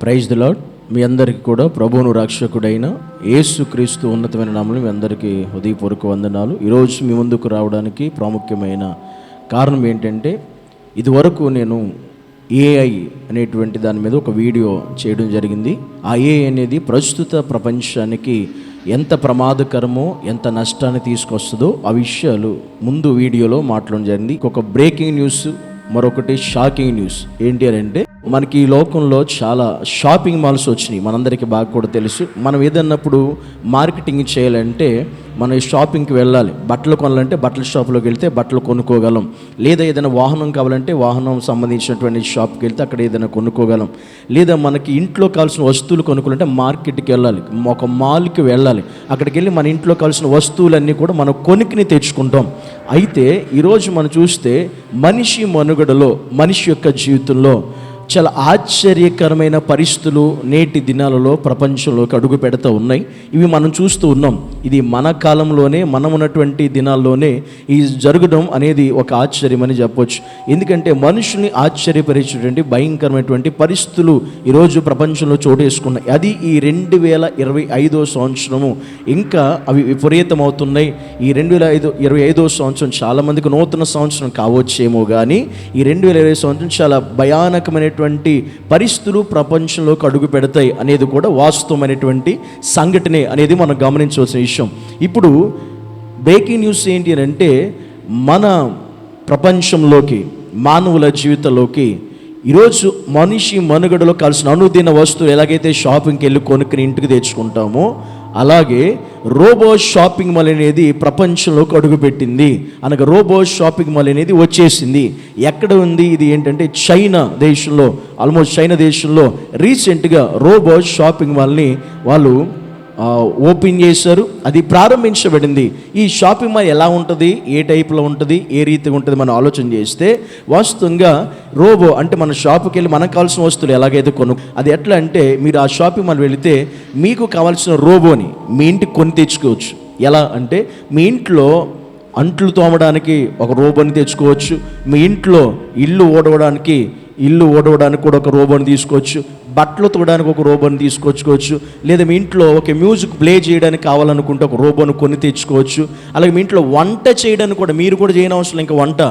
Praise the lord మీ అందరికీ కూడా ప్రభువును రక్షకుడైన యేసుక్రీస్తు ఉన్నతమైన నామలు మీ అందరికీ హృదయపూర్వక వందనాలు. ఈరోజు మీ ముందుకు రావడానికి ప్రాముఖ్యమైన కారణం ఏంటంటే ఇదివరకు నేను ఏఐ అనేటువంటి దాని మీద ఒక వీడియో చేయడం జరిగింది. ఆ ఏఐ అనేది ప్రస్తుత ప్రపంచానికి ఎంత ప్రమాదకరమో ఎంత నష్టాన్ని తీసుకొస్తుందో ఆ విషయాలు ముందు వీడియోలో మాట్లాడడం జరిగింది. ఒక బ్రేకింగ్ న్యూస్ మరొకటి షాకింగ్ న్యూస్ ఏంటి అని అంటే మనకి ఈ లోకంలో చాలా షాపింగ్ మాల్స్ వచ్చినాయి. మనందరికీ బాగా కూడా తెలుసు. మనం ఏదన్నప్పుడు మార్కెటింగ్ చేయాలంటే మనం షాపింగ్కి వెళ్ళాలి. బట్టలు కొనాలంటే బట్టల షాప్లోకి వెళ్తే బట్టలు కొనుక్కోగలం. లేదా ఏదైనా వాహనం కావాలంటే వాహనం సంబంధించినటువంటి షాప్కి వెళ్తే అక్కడ ఏదైనా కొనుక్కోగలం. లేదా మనకి ఇంట్లో కావాల్సిన వస్తువులు కొనుక్కోవాలంటే మార్కెట్కి వెళ్ళాలి. ఒక మాల్కి వెళ్ళాలి. అక్కడికి వెళ్ళి మన ఇంట్లో కావాల్సిన వస్తువులన్నీ కూడా మనం కొనుక్కుని తెచ్చుకుంటాం. అయితే ఈరోజు మనం చూస్తే మనిషి మనుగడలో మనిషి యొక్క జీవితంలో చాలా ఆశ్చర్యకరమైన పరిస్థితులు నేటి దినాలలో ప్రపంచంలోకి అడుగు పెడతా ఉన్నాయి. ఇవి మనం చూస్తూ ఉన్నాం. ఇది మన కాలంలోనే మనం ఉన్నటువంటి దినాల్లోనే ఈ జరగడం అనేది ఒక ఆశ్చర్యం అని చెప్పొచ్చు. ఎందుకంటే మనుషుని ఆశ్చర్యపరిచేటువంటి భయంకరమైనటువంటి పరిస్థితులు ఈరోజు ప్రపంచంలో చోటేసుకున్నాయి. అది ఈ రెండు వేల ఇరవై ఐదో సంవత్సరము. ఇంకా అవి విపరీతమవుతున్నాయి. ఈ రెండు వేల ఐదు ఇరవై ఐదో సంవత్సరం చాలామందికి నూతన సంవత్సరం కావచ్చేమో కానీ ఈ రెండు వేల ఇరవై సంవత్సరం చాలా భయానకమైనటువంటి పరిస్థితులు ప్రపంచంలోకి అడుగు పెడతాయి అనేది కూడా వాస్తవమైనటువంటి సంఘటనే అనేది మనం గమనించవలసిన విషయం. ఇప్పుడు బ్రేకింగ్ న్యూస్ ఏంటి అని అంటే మన ప్రపంచంలోకి మానవుల జీవితంలోకి ఈరోజు మనిషి మనుగడలో కలిసిన అనుదిన వస్తువు ఎలాగైతే షాపింగ్కి వెళ్ళి కొనుక్కుని ఇంటికి తెచ్చుకుంటామో అలాగే రోబో షాపింగ్ మాల్ అనేది ప్రపంచంలోకి అడుగుపెట్టింది. అనగా రోబో షాపింగ్ మాల్ అనేది వచ్చేసింది. ఎక్కడ ఉంది? ఇది ఏంటంటే చైనా దేశంలో ఆల్మోస్ట్ చైనా దేశంలో రీసెంట్గా రోబో షాపింగ్ మాల్ని వాళ్ళు ఓపెన్ చేశారు. అది ప్రారంభించబడింది. ఈ షాపింగ్ మాల్ ఎలా ఉంటుంది? ఏ టైప్లో ఉంటుంది? ఏ రీతిగా ఉంటుంది? మనం ఆలోచన చేస్తే వాస్తవంగా రోబో అంటే మన షాపుకి వెళ్ళి మనకు కావాల్సిన వస్తువులు ఎలాగైతే కొను అది ఎట్లా అంటే మీరు ఆ షాపింగ్ మాల్ వెళితే మీకు కావాల్సిన రోబోని మీ ఇంటికి కొని తెచ్చుకోవచ్చు. ఎలా అంటే మీ ఇంట్లో అంట్లు తోమడానికి ఒక రోబోని తెచ్చుకోవచ్చు. మీ ఇంట్లో ఇల్లు ఓడవడానికి ఇల్లు ఓడవడానికి కూడా ఒక రోబోని తీసుకోవచ్చు. బట్టలు తోడడానికి ఒక రోబోని తీసుకొచ్చుకోవచ్చు. లేదా మీ ఇంట్లో ఒక మ్యూజిక్ ప్లే చేయడానికి కావాలనుకుంటే ఒక రోబోను కొని తెచ్చుకోవచ్చు. అలాగే మీ ఇంట్లో వంట చేయడానికి కూడా మీరు కూడా చేయని అవసరం ఇంకా వంట.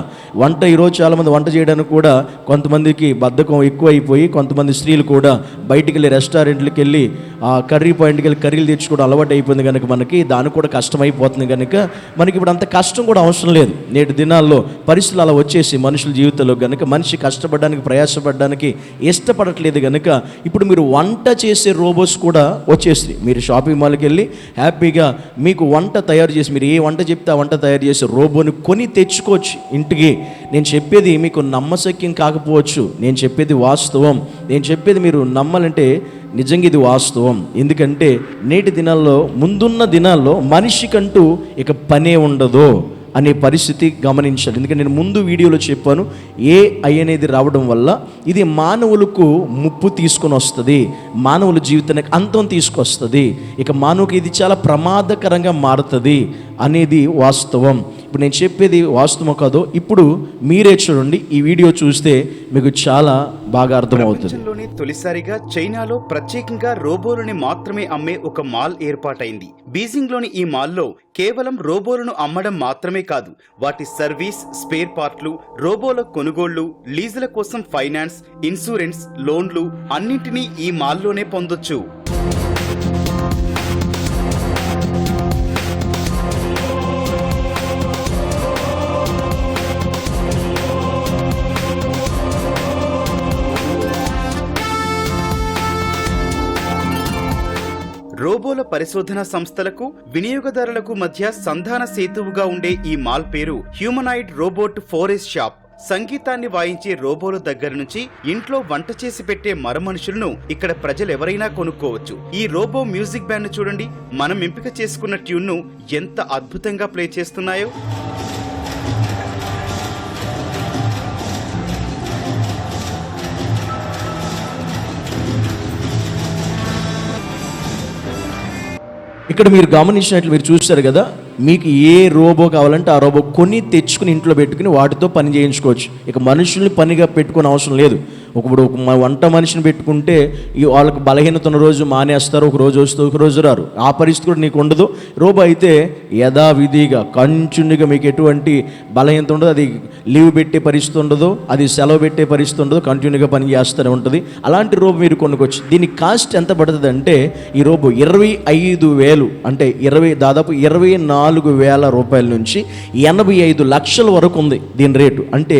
వంట ఈరోజు చాలామంది వంట చేయడానికి కూడా కొంతమందికి బద్ధకం ఎక్కువ అయిపోయి కొంతమంది స్త్రీలు కూడా బయటికి వెళ్ళి రెస్టారెంట్లకు వెళ్ళి ఆ కర్రీ పాయింట్కి వెళ్ళి కర్రీలు తెచ్చుకోవడం అలవాటు అయిపోయింది కనుక మనకి దానికి కూడా కష్టమైపోతుంది కనుక మనకి ఇప్పుడు అంత కష్టం కూడా అవసరం లేదు. నేటి దినాల్లో పరిస్థితులు అలా వచ్చేసి మనుషుల జీవితంలో కనుక మనిషి కష్టపడడానికి ప్రయాసపడడానికి ఇష్టపడట్లేదు కనుక ఇప్పుడు మీరు వంట చేసే రోబోస్ కూడా వచ్చేసి మీరు షాపింగ్ మాల్కి వెళ్ళి హ్యాపీగా మీకు వంట తయారు చేసి మీరు ఏ వంట చెప్తే ఆ వంట తయారు చేసే రోబోని కొని తెచ్చుకోవచ్చు. ఇంటికి నేను చెప్పేది మీకు నమ్మశక్యం కాకపోవచ్చు. నేను చెప్పేది వాస్తవం. నేను చెప్పేది మీరు నమ్మాలంటే నిజంగా ఇది వాస్తవం. ఎందుకంటే నేటి దినాల్లో ముందున్న దినాల్లో మనిషికంటూ ఇక పనే ఉండదు. అనే పరిస్థితి గమనించాలి. ఎందుకంటే నేను ముందు వీడియోలో చెప్పాను ఏ ఐ అనేది రావడం వల్ల ఇది మానవులకు ముప్పు తీసుకొని వస్తుంది మానవుల జీవితానికి అంతం తీసుకొస్తుంది. ఇక మానవుకి ఇది చాలా ప్రమాదకరంగా మారుతుంది అనేది వాస్తవం. ఇప్పుడు నేను చెప్పేది వాస్తవం కాదో ఇప్పుడు మీరే చూడండి ఈ వీడియో చూస్తే మీకు చాలా బాగా అర్థమవుతుంది. తొలిసారిగా చైనాలో ప్రత్యేకంగా రోబోలని మాత్రమే అమ్మే ఒక మాల్ ఏర్పాటైంది. బీజింగ్లోని ఈ మాల్లో కేవలం రోబోలను అమ్మడం మాత్రమే కాదు వాటి సర్వీస్ స్పేర్ పార్ట్లు రోబోల కొనుగోళ్ళు లీజుల కోసం ఫైనాన్స్ ఇన్సూరెన్స్ లోన్లు అన్నింటినీ ఈ మాల్లోనే పొందొచ్చు. పరిశోధన సంస్థలకు వినియోగదారులకు మధ్య సంధాన సేతువుగా ఉండే ఈ మాల్ పేరు హ్యూమనాయిడ్ రోబోట్ ఫోరెస్ట్ షాప్. సంగీతాన్ని వాయించే రోబోల దగ్గర నుంచి ఇంట్లో వంట చేసి పెట్టే మరమనుషులను ఇక్కడ ప్రజలు ఎవరైనా కొనుక్కోవచ్చు. ఈ రోబో మ్యూజిక్ బ్యాండ్ చూడండి. మనం ఎంపిక చేసుకున్న ట్యూన్ను ఎంత అద్భుతంగా ప్లే చేస్తున్నాయో. ఇక్కడ మీరు గమనించినట్లు మీరు చూస్తారు కదా మీకు ఏ రోబో కావాలంటే ఆ రోబో కొని తెచ్చుకుని ఇంట్లో పెట్టుకుని వాటితో పని చేయించుకోవచ్చు. ఇక మనుషుల్ని పనిగా పెట్టుకునే అవసరం లేదు. ఇప్పుడు ఒక వంట మనిషిని పెట్టుకుంటే వాళ్ళకి బలహీనత ఉన్న రోజు మానేస్తారు ఒక రోజు వస్తూ ఒక రోజు రారు. ఆ పరిస్థితి కూడా నీకు ఉండదు. రోబో అయితే యథావిధిగా కంచుండిగా మీకు ఎటువంటి బలహీనత ఉండదు. అది లీవ్ పెట్టే పరిస్థితి ఉండదు. అది సెలవు పెట్టే పరిస్థితి ఉండదు. కంటిన్యూగా పని చేస్తూనే ఉంటుంది. అలాంటి రోబో మీరు కొనుక్కోవచ్చు. దీని కాస్ట్ ఎంత పడుతుంది అంటే ఈ రోబో ఇరవై ఐదు వేలు అంటే ఇరవై దాదాపు ఇరవై నాలుగు వేల రూపాయల నుంచి ఎనభై ఐదు లక్షల వరకు ఉంది దీని రేటు. అంటే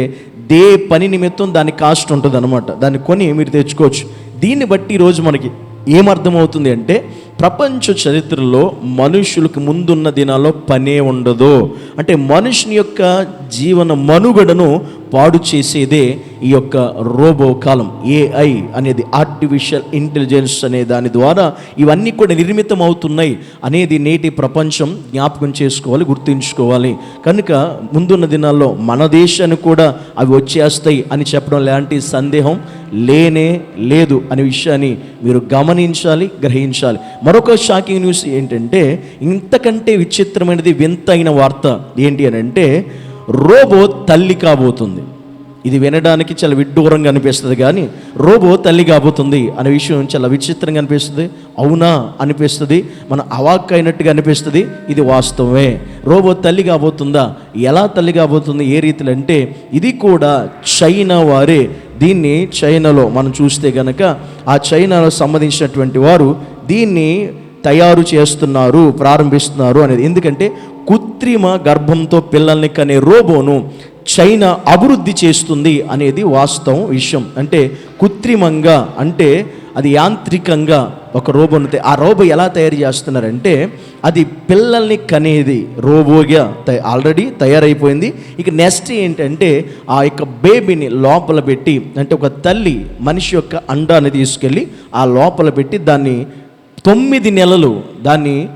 దే పని నిమిత్తం దాని కాస్ట్ ఉంటుంది అనమాట దాన్ని కొని మీరు తెచ్చుకోవచ్చు. దీన్ని బట్టి ఈరోజు మనకి ఏమర్థమవుతుంది అంటే ప్రపంచ చరిత్రలో మనుషులకు ముందున్న దినాల్లో పనే ఉండదు. అంటే మనుషుని యొక్క జీవన మనుగడను పాడు చేసేదే ఈ యొక్క రోబో కాలం ఏఐ అనేది ఆర్టిఫిషియల్ ఇంటెలిజెన్స్ అనే దాని ద్వారా ఇవన్నీ కూడా నిర్మితం అవుతున్నాయి అనేది నేటి ప్రపంచం జ్ఞాపకం చేసుకోవాలి గుర్తుంచుకోవాలి. కనుక ముందున్న దినాల్లో మన దేశాన్ని కూడా అవి వచ్చేస్తాయి అని చెప్పడం లాంటి సందేహం లేనే లేదు అనే విషయాన్ని మీరు గమనించాలి గ్రహించాలి. మరొక షాకింగ్ న్యూస్ ఏంటంటే ఇంతకంటే విచిత్రమైనది వింతైన వార్త ఏంటి అని అంటే రోబో తల్లి కాబోతుంది. ఇది వినడానికి చాలా విడ్డూరంగా అనిపిస్తుంది కానీ రోబో తల్లి కాబోతుంది అనే విషయం చాలా విచిత్రంగా అనిపిస్తుంది. అవునా అనిపిస్తుంది. మన అవాక్ అయినట్టుగా అనిపిస్తుంది. ఇది వాస్తవమే. రోబో తల్లి కాబోతుందా? ఎలా తల్లి కాబోతుంది? ఏ రీతిలో అంటే ఇది కూడా చైనా వారే. దీన్ని చైనాలో మనం చూస్తే కనుక ఆ చైనాలో సంబంధించినటువంటి వారు దీన్ని తయారు చేస్తున్నారు ప్రారంభిస్తున్నారు అనేది. ఎందుకంటే కృత్రిమ గర్భంతో పిల్లల్ని కనే రోబోను చైనా అభివృద్ధి చేస్తుంది అనేది వాస్తవం విషయం. అంటే కృత్రిమంగా అంటే అది యాంత్రికంగా ఒక రోబోను ఆ రోబో ఎలా తయారు చేస్తున్నారంటే అది పిల్లల్ని కనేది రోబోగా తయ- ఆల్రెడీ తయారైపోయింది. ఇక నెక్స్ట్ ఏంటంటే ఆ యొక్క బేబీని లోపల పెట్టి అంటే ఒక తల్లి మనిషి యొక్క అండాన్ని తీసుకెళ్ళి ఆ లోపల పెట్టి దాన్ని తొమ్మిది నెలలు దాన్ని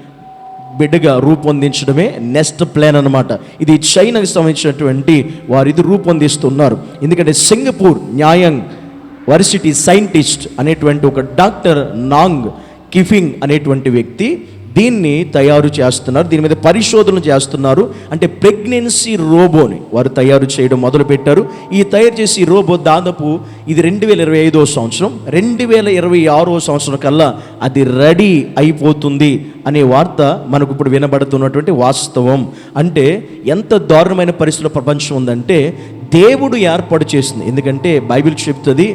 బిడ్డగా రూపొందించడమే నెక్స్ట్ ప్లాన్ అనమాట ఇది చైనాకి సంబంధించినటువంటి వారు ఇది రూపొందిస్తున్నారు. ఎందుకంటే సింగపూర్ న్యాయంగ్ వర్సిటీ సైంటిస్ట్ అనేటువంటి ఒక డాక్టర్ నాంగ్ కిఫింగ్ అనేటువంటి వ్యక్తి దీన్ని తయారు చేస్తున్నారు దీని మీద పరిశోధనలు చేస్తున్నారు. అంటే ప్రెగ్నెన్సీ రోబోని వారు తయారు చేయడం మొదలుపెట్టారు. ఈ తయారు చేసి రోబో దాదాపు ఇది రెండు వేల ఇరవై ఐదో సంవత్సరం. రెండు వేల ఇరవై ఆరో సంవత్సరం కల్లా అది రెడీ అయిపోతుంది అనే వార్త మనకు ఇప్పుడు వినబడుతున్నటువంటి వాస్తవం. అంటే ఎంత దారుణమైన పరిస్థితుల ప్రపంచం ఉందంటే దేవుడు ఏర్పాటు చేసింది. ఎందుకంటే బైబిల్ చెప్తుంది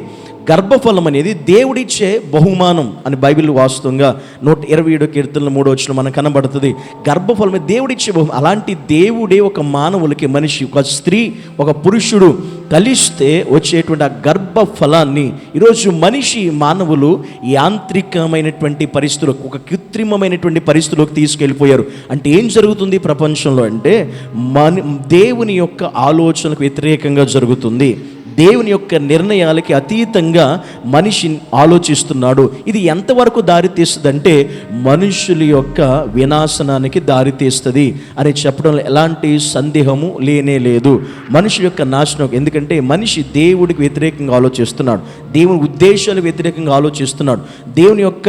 గర్భఫలం అనేది దేవుడిచ్చే బహుమానం అని బైబిల్ వాస్తవంగా నూట ఇరవై ఏడు కీర్తనలు మూడో వచ్చిన మనకు కనబడుతుంది. గర్భఫలం దేవుడిచ్చే బహు అలాంటి దేవుడే ఒక మానవులకి మనిషి ఒక స్త్రీ ఒక పురుషుడు కలిస్తే వచ్చేటువంటి ఆ గర్భఫలాన్ని ఈరోజు మనిషి మానవులు యాంత్రికమైనటువంటి పరిస్థితులకు ఒక కృత్రిమమైనటువంటి పరిస్థితులకు తీసుకెళ్ళిపోయారు. అంటే ఏం జరుగుతుంది ప్రపంచంలో అంటే మన దేవుని యొక్క ఆలోచనకు వ్యతిరేకంగా జరుగుతుంది. దేవుని యొక్క నిర్ణయాలకి అతీతంగా మనిషి ఆలోచిస్తున్నాడు. ఇది ఎంతవరకు దారితీస్తుందంటే మనుషుల యొక్క వినాశనానికి దారితీస్తుంది అని చెప్పడంలో ఎలాంటి సందేహము లేనే లేదు. మనిషి యొక్క నాశనం ఎందుకంటే మనిషి దేవుడికి వ్యతిరేకంగా ఆలోచిస్తున్నాడు. దేవుని ఉద్దేశాలు వ్యతిరేకంగా ఆలోచిస్తున్నాడు. దేవుని యొక్క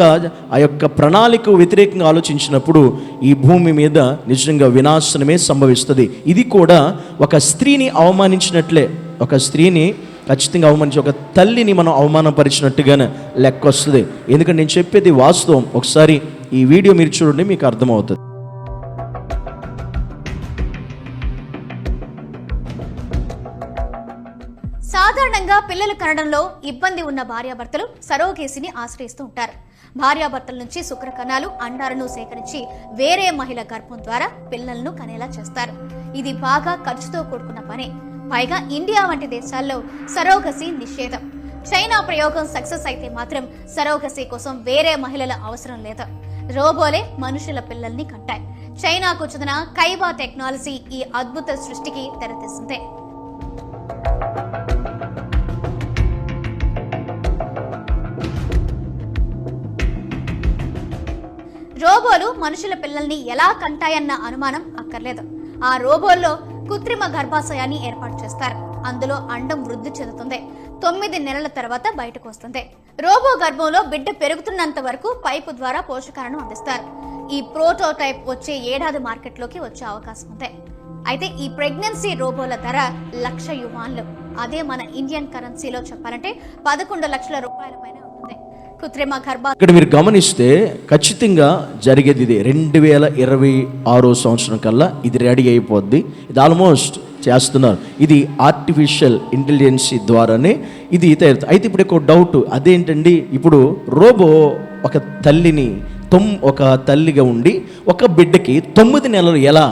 ఆ యొక్క ప్రణాళిక వ్యతిరేకంగా ఆలోచించినప్పుడు ఈ భూమి మీద నిజంగా వినాశనమే సంభవిస్తుంది. ఇది కూడా ఒక స్త్రీని అవమానించినట్లే. ఒక స్త్రీని ఖచ్చితంగా అవమానించి ఒక తల్లిని మనం అవమానపరిచినట్టుగానే లెక్క వస్తుంది ఎందుకంటే నేను చెప్పేది వాస్తవం. ఒకసారి ఈ వీడియో మీరు చూడండి మీకు అర్థమవుతుంది. సాధారణంగా పిల్లలు కనడంలో ఇబ్బంది ఉన్న భార్యాభర్తలు సరోగేసిని ఆశ్రయిస్తూ ఉంటారు. భార్యాభర్తల నుంచి శుక్రకణాలు అండాలను సేకరించి వేరే మహిళ గర్భం ద్వారా పిల్లలను కనేలా చేస్తారు. ఇది బాగా ఖర్చుతో కూడుకున్న పనే. పైగా ఇండియా వంటి దేశాల్లో సరోగసి నిషేధం. చైనా ప్రయోగం సక్సెస్ అయితే మాత్రం సరోగసి కోసం వేరే మహిళల అవసరం లేదు. రోబోలే మనుషుల పిల్లల్ని కంటాయి. చైనాకు చెందిన కైబా టెక్నాలజీ ఈ అద్భుత సృష్టికి తెరతీసిందే. రోబోలు మనుషుల పిల్లల్ని ఎలా కంటాయన్న అనుమానం అక్కర్లేదు. ఆ రోబోల్లో కృత్రిమ గర్భాశయాన్ని ఏర్పాటు చేస్తారు. అందులో అండం వృద్ధి చెందుతుంది. తొమ్మిది నెలల తర్వాత బయటకు వస్తుంది. రోబో గర్భంలో బిడ్డ పెరుగుతున్నంత వరకు పైపు ద్వారా పోషకాలను అందిస్తారు. ఈ ప్రోటోటైప్ వచ్చే ఏడాది మార్కెట్లోకి వచ్చే అవకాశం ఉంది. అయితే ఈ ప్రెగ్నెన్సీ రోబోల ధర లక్ష యువాన్లు. అదే మన ఇండియన్ కరెన్సీలో చెప్పాలంటే పదకొండు లక్షల రూపాయల పైన కృత్రిమ గర్భ ఇక్కడ మీరు గమనిస్తే ఖచ్చితంగా జరిగేది ఇది. రెండు వేల ఇరవై ఆరో సంవత్సరం కల్లా ఇది రెడీ అయిపోద్ది. ఇది ఆల్మోస్ట్ చేస్తున్నారు. ఇది ఆర్టిఫిషియల్ ఇంటెలిజెన్సీ ద్వారానే ఇది తయారు అయితే ఇప్పుడు ఒక డౌట్. అదేంటండి? ఇప్పుడు రోబో ఒక తల్లిని తొమ్ ఒక తల్లిగా ఉండి ఒక బిడ్డకి తొమ్మిది నెలలు ఎలా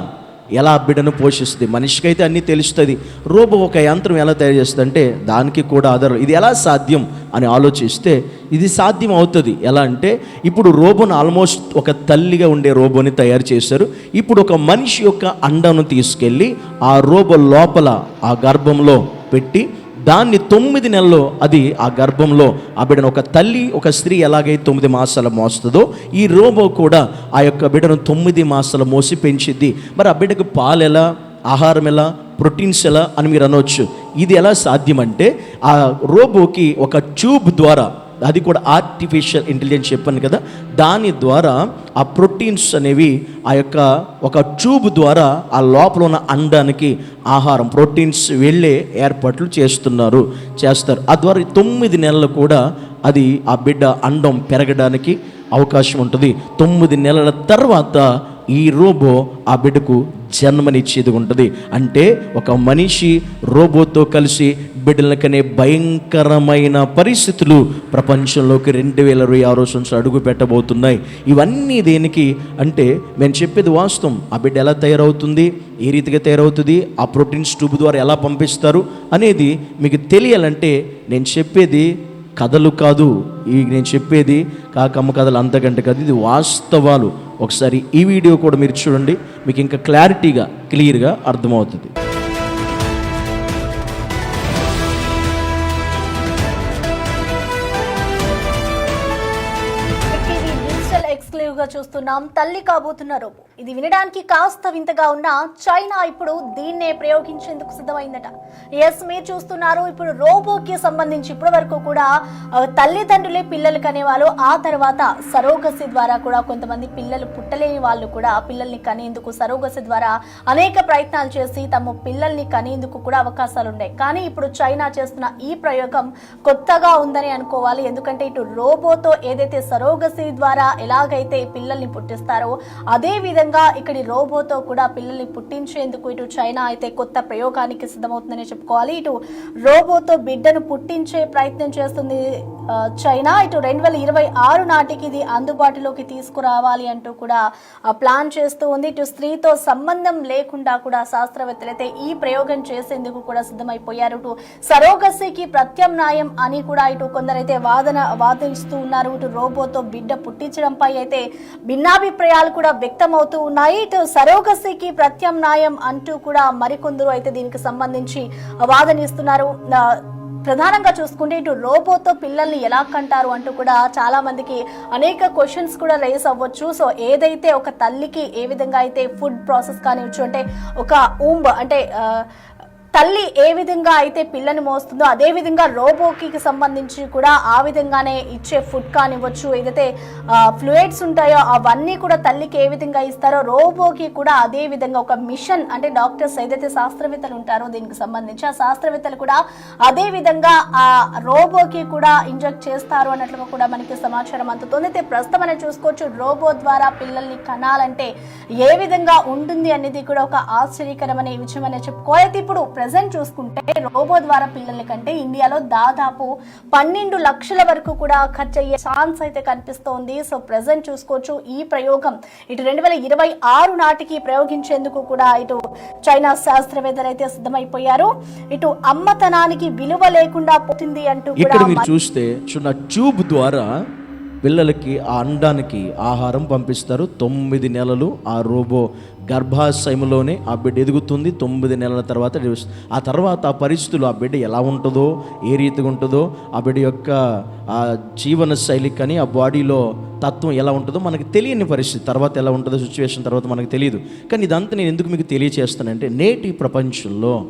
ఎలా బిడ్డను పోషిస్తుంది? మనిషికైతే అన్నీ తెలుస్తుంది. రోబో ఒక యంత్రం ఎలా తయారు చేస్తుంది అంటే దానికి కూడా ఆధారం. ఇది ఎలా సాధ్యం అని ఆలోచిస్తే ఇది సాధ్యం అవుతుంది. ఎలా అంటే ఇప్పుడు రోబోను ఆల్మోస్ట్ ఒక తల్లిగా ఉండే రోబోని తయారు చేశారు. ఇప్పుడు ఒక మనిషి యొక్క అండను తీసుకెళ్ళి ఆ రోబో లోపల ఆ గర్భంలో పెట్టి దాన్ని తొమ్మిది నెలల్లో అది ఆ గర్భంలో ఆ బిడ్డను ఒక తల్లి ఒక స్త్రీ ఎలాగైతే తొమ్మిది మాసాలు మోస్తుందో ఈ రోబో కూడా ఆ యొక్క బిడ్డను తొమ్మిది మాసాలు మోసి పెంచిద్ది. మరి ఆ బిడ్డకు పాలు ఎలా ఆహారం ఎలా ప్రోటీన్స్ ఎలా అని మీరు అనవచ్చు ఇది ఎలా సాధ్యమంటే ఆ రోబోకి ఒక ట్యూబ్ ద్వారా అది కూడా ఆర్టిఫిషియల్ ఇంటెలిజెన్స్ చెప్పాను కదా. దాని ద్వారా ఆ ప్రోటీన్స్ అనేవి ఆ యొక్క ఒక ట్యూబ్ ద్వారా ఆ లోపల ఉన్న అండానికి ఆహారం ప్రోటీన్స్ వెళ్ళే ఏర్పాట్లు చేస్తున్నారు చేస్తారు. ఆ ద్వారా తొమ్మిది నెలలు కూడా అది ఆ బిడ్డ అండం పెరగడానికి అవకాశం ఉంటుంది. తొమ్మిది నెలల తర్వాత ఈ రోబో ఆ బిడ్డకు జన్మనిచ్చేది ఉంటుంది. అంటే ఒక మనిషి రోబోతో కలిసి బిడ్డలకనే కనే భయంకరమైన పరిస్థితులు ప్రపంచంలోకి రెండు వేల ఇరవై ఆరో సంవత్సరం అడుగు పెట్టబోతున్నాయి. ఇవన్నీ దేనికి? అంటే మేము చెప్పేది వాస్తవం. ఆ బిడ్డ ఎలా తయారవుతుంది? ఏ రీతిగా తయారవుతుంది? ఆ ప్రోటీన్స్ ట్యూబ్ ద్వారా ఎలా పంపిస్తారు? అనేది మీకు తెలియాలంటే నేను చెప్పేది కథలు కాదు. ఈ నేను చెప్పేది కాకమ్మ కథలు అంతకంటే కాదు. ఇది వాస్తవాలు. ఒకసారి ఈ వీడియో కూడా మీరు చూడండి. మీకు ఇంకా క్లారిటీగా క్లియర్గా అర్థమవుతుంది. ఎక్స్క్లూజివ్ తల్లి కాబోతున్న రోబో ఇది వినడానికి కాస్త వింతగా ఉన్న చైనా ఇప్పుడు దీన్నే ప్రయోగించేందుకు సిద్ధమైందట. ఎస్ మీరు చూస్తున్నారు ఇప్పుడు రోబోకి సంబంధించి ఇప్పటి వరకు కూడా తల్లిదండ్రులే పిల్లలు కనేవాళ్ళు. ఆ తర్వాత సరోగసి ద్వారా కూడా కొంతమంది పిల్లలు పుట్టలేని వాళ్ళు కూడా పిల్లల్ని కనేందుకు సరోగసి ద్వారా అనేక ప్రయత్నాలు చేసి తమ పిల్లల్ని కనేందుకు కూడా అవకాశాలు ఉన్నాయి కానీ ఇప్పుడు చైనా చేస్తున్న ఈ ప్రయోగం కొత్తగా ఉందని అనుకోవాలి. ఎందుకంటే ఇటు రోబోతో ఏదైతే సరోగసి ద్వారా ఎలాగైతే పిల్లల్ని పుట్టిస్తారో. అదే విధంగా ఇక్కడి రోబోతో కూడా పిల్లల్ని పుట్టించేందుకు ఇటు చైనా అయితే కొత్త ప్రయోగానికి సిద్ధమవుతుందని చెప్పుకోవాలి. ఇటు రోబోతో బిడ్డను పుట్టించే ప్రయత్నం చేస్తుంది చైనా ఇటు రెండు వేల ఇరవై ఆరు నాటికి ఇది అందుబాటులోకి తీసుకురావాలి అంటూ కూడా ప్లాన్ చేస్తూ ఉంది. ఇటు స్త్రీతో సంబంధం లేకుండా కూడా శాస్త్రవేత్తలైతే ఈ ప్రయోగం చేసేందుకు కూడా సిద్ధమైపోయారు. ఇటు సరోగసికి ప్రత్యామ్నాయం అని కూడా ఇటు కొందరైతే వాదన వాదిస్తూ ఉన్నారు. ఇటు రోబోతో బిడ్డ పుట్టించడంపై అయితే భిన్నాభిప్రాయాలు కూడా వ్యక్తమవుతూ ఉన్నాయి. ఇటు సరోగసికి ప్రత్యామ్నాయం అంటూ కూడా మరికొందరు అయితే దీనికి సంబంధించి వాదనిస్తున్నారు. ప్రధానంగా చూసుకుంటే ఇటు రోబోతో పిల్లల్ని ఎలా కంటారు అంటూ కూడా చాలా మందికి అనేక క్వశ్చన్స్ కూడా రేస్ అవ్వచ్చు. సో ఏదైతే ఒక తల్లికి ఏ విధంగా అయితే ఫుడ్ ప్రాసెస్ కానివచ్చు అంటే ఒక ఊంబ్ అంటే తల్లి ఏ విధంగా అయితే పిల్లని మోస్తుందో అదే విధంగా రోబోకి సంబంధించి కూడా ఆ విధంగానే ఇచ్చే ఫుడ్ కానివ్వచ్చు ఏదైతే ఫ్లూయిడ్స్ ఉంటాయో అవన్నీ కూడా తల్లికి ఏ విధంగా ఇస్తారో రోబోకి కూడా అదే విధంగా ఒక మిషన్ అంటే డాక్టర్స్ ఏదైతే శాస్త్రవేత్తలు ఉంటారో దీనికి సంబంధించి ఆ శాస్త్రవేత్తలు కూడా అదే విధంగా ఆ రోబోకి కూడా ఇంజెక్ట్ చేస్తారు అన్నట్లుగా కూడా మనకి సమాచారం అందుతుంది. అయితే ప్రస్తుతం మనం చూసుకోవచ్చు రోబో ద్వారా పిల్లల్ని కనాలంటే ఏ విధంగా ఉంటుంది అనేది కూడా ఒక ఆశ్చర్యకరమైన విషయం అనే చెప్పుకోవాలి. ఇప్పుడు ప్రజెంట్ చూసుకుంటే రోబో ద్వారా పిల్లల కంటే ఇండియాలో దాదాపు పన్నెండు లక్షల వరకు కూడా ఖర్చు అయ్యే ఛాన్స్ అయితే కనిపిస్తోంది. సో ప్రజెంట్ చూసుకోవచ్చు ఈ ప్రయోగం. ఇటు రెండు వేల ఇరవై ఆరు నాటికి ప్రయోగించేందుకు కూడా ఇటు చైనా శాస్త్రవేత్తలు అయితే సిద్ధమైపోయారు. ఇటు అమ్మతనానికి విలువ లేకుండా పోతుంది అంటూ ఇక్కడ కూడా మీరు చూస్తే చిన్న ట్యూబ్ ద్వారా పిల్లలకి ఆ అండానికి ఆహారం పంపిస్తారు. తొమ్మిది నెలలు ఆ రోబో గర్భాశయంలోనే ఆ బిడ్డ ఎదుగుతుంది. తొమ్మిది నెలల తర్వాత ఆ తర్వాత ఆ పరిస్థితులు ఆ బిడ్డ ఎలా ఉంటుందో ఏ రీతిగా ఉంటుందో ఆ బిడ్డ యొక్క ఆ జీవన శైలి కానీ ఆ బాడీలో తత్వం ఎలా ఉంటుందో మనకి తెలియని పరిస్థితి. తర్వాత ఎలా ఉంటుందో సిచ్యువేషన్ తర్వాత మనకు తెలియదు. కానీ ఇదంతా నేను ఎందుకు మీకు తెలియచేస్తానంటే నేటి ప్రపంచంలో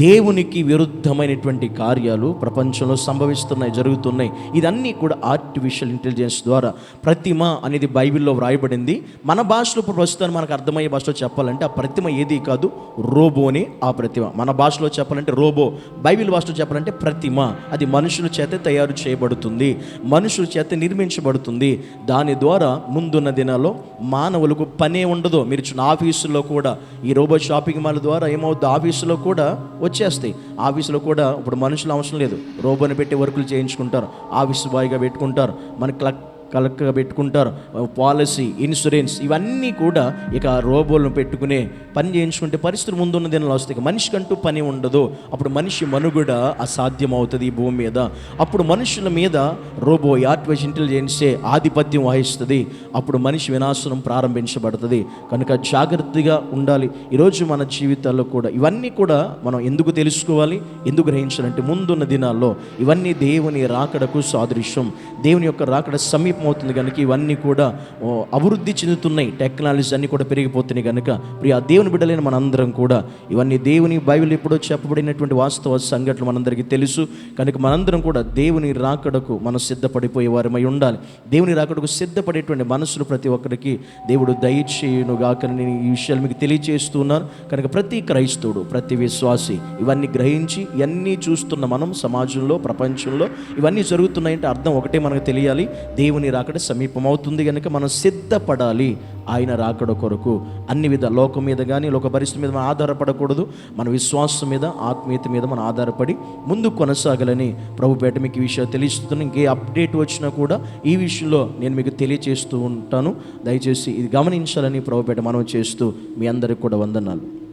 దేవునికి విరుద్ధమైనటువంటి కార్యాలు ప్రపంచంలో సంభవిస్తున్నాయి జరుగుతున్నాయి. ఇదన్నీ కూడా ఆర్టిఫిషియల్ ఇంటెలిజెన్స్ ద్వారా ప్రతిమ అనేది బైబిల్లో వ్రాయబడింది. మన భాషలో ఇప్పుడు ప్రస్తుతాన్ని మనకు అర్థమయ్యే భాషలో చెప్పాలంటే ఆ ప్రతిమ ఏది కాదు? రోబోనే ఆ ప్రతిమ. మన భాషలో చెప్పాలంటే రోబో. బైబిల్ భాషలో చెప్పాలంటే ప్రతిమ. అది మనుషుల చేత తయారు చేయబడుతుంది. మనుషుల చేత నిర్మించబడుతుంది. దాని ద్వారా ముందున్న దినాల్లో మానవులకు పనే ఉండదు. మీరు చూసిన ఆఫీసులో కూడా ఈ రోబో షాపింగ్ మాల్ ద్వారా ఏమవుతుంది ఆఫీసులో కూడా వచ్చేస్తాయి. ఆఫీసులో కూడా ఇప్పుడు మనుషులు అవసరం లేదు. రోబోని పెట్టి వర్కులు చేయించుకుంటారు. ఆఫీస్ బాయ్గా పెట్టుకుంటారు. మన క్లక్ కలెక్ట్గా పెట్టుకుంటారు. పాలసీ ఇన్సూరెన్స్ ఇవన్నీ కూడా ఇక రోబోలను పెట్టుకునే పని చేయించుకుంటే పరిస్థితి ముందున్న దినాలు వస్తాయి. మనిషికంటూ పని ఉండదు. అప్పుడు మనిషి మనుగడ అసాధ్యం అవుతుంది ఈ భూమి మీద. అప్పుడు మనుషుల మీద రోబో ఆర్టిఫిషియల్ ఇంటెలిజెన్సే ఆధిపత్యం వహిస్తుంది. అప్పుడు మనిషి వినాశనం ప్రారంభించబడుతుంది. కనుక జాగ్రత్తగా ఉండాలి. ఈరోజు మన జీవితాల్లో కూడా ఇవన్నీ కూడా మనం ఎందుకు తెలుసుకోవాలి? ఎందుకు గ్రహించాలంటే ముందున్న దినాల్లో ఇవన్నీ దేవుని రాకడకు సాదృశ్యం. దేవుని యొక్క రాకడ సమీప అవుతుంది కనుక ఇవన్నీ కూడా అభివృద్ధి చెందుతున్నాయి. టెక్నాలజీ అన్నీ కూడా పెరిగిపోతున్నాయి కనుక ప్రియ దేవుని బిడ్డలైన మనందరం కూడా ఇవన్నీ దేవుని బైబిల్ ఎప్పుడో చెప్పబడినటువంటి వాస్తవ సంఘటనలు మనందరికీ తెలుసు. కనుక మనందరం కూడా దేవుని రాకడకు మనం సిద్ధపడిపోయే వారమై ఉండాలి. దేవుని రాకడకు సిద్ధపడేటువంటి మనసులు ప్రతి ఒక్కరికి దేవుడు దయచేయును గాక నేను ఈ విషయాలు మీకు తెలియజేస్తున్నాను కనుక ప్రతి క్రైస్తవుడు ప్రతి విశ్వాసి ఇవన్నీ గ్రహించి ఇవన్నీ చూస్తున్న మనం సమాజంలో ప్రపంచంలో ఇవన్నీ జరుగుతున్నాయంటే అర్థం ఒకటే మనకు తెలియాలి. దేవుని రాకడ సమీపం అవుతుంది కనుక మనం సిద్ధపడాలి. ఆయన రాకడ కొరకు అన్ని విధ లోకం మీద కానీ లోక పరిస్థితి మీద మనం ఆధారపడకూడదు. మన విశ్వాసం మీద ఆత్మీయత మీద మనం ఆధారపడి ముందు కొనసాగాలని ప్రభుపేట మీకు ఈ విషయాలు తెలియజేస్తున్నాను. ఇంకే అప్డేట్ వచ్చినా కూడా ఈ విషయంలో నేను మీకు తెలియజేస్తూ ఉంటాను. దయచేసి ఇది గమనించాలని ప్రభుపేట మనం చేస్తూ మీ అందరికి కూడా వందనాలు.